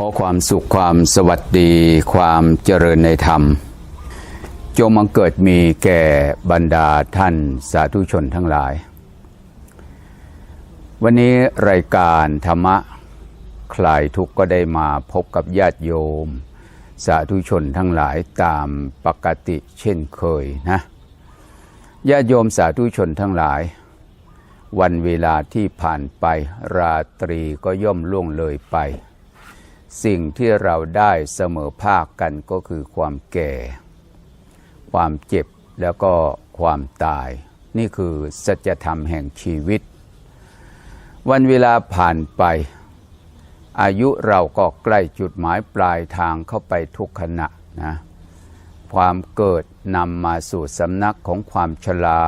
ขอความสุขความสวัสดีความเจริญในธรรม จงมังเกิดมีแก่บรรดาท่านสาธุชนทั้งหลาย วันนี้รายการธรรมะคลายทุกข์ก็ได้มาพบกับญาติโยม สาธุชนทั้งหลายตามปกติเช่นเคยนะญาติโยมสาธุชนทั้งหลาย วันเวลาที่ผ่านไปราตรีก็ย่อมล่วงเลยไป สิ่งที่เราได้เสมอภาคกันก็คือความแก่ ความเจ็บแล้วก็ความตาย นี่คือสัจธรรมแห่งชีวิต วันเวลาผ่านไป อายุเราก็ใกล้จุดหมายปลายทางเข้าไปทุกขณะนะความเกิดนำมาสู่สำนักของความชรา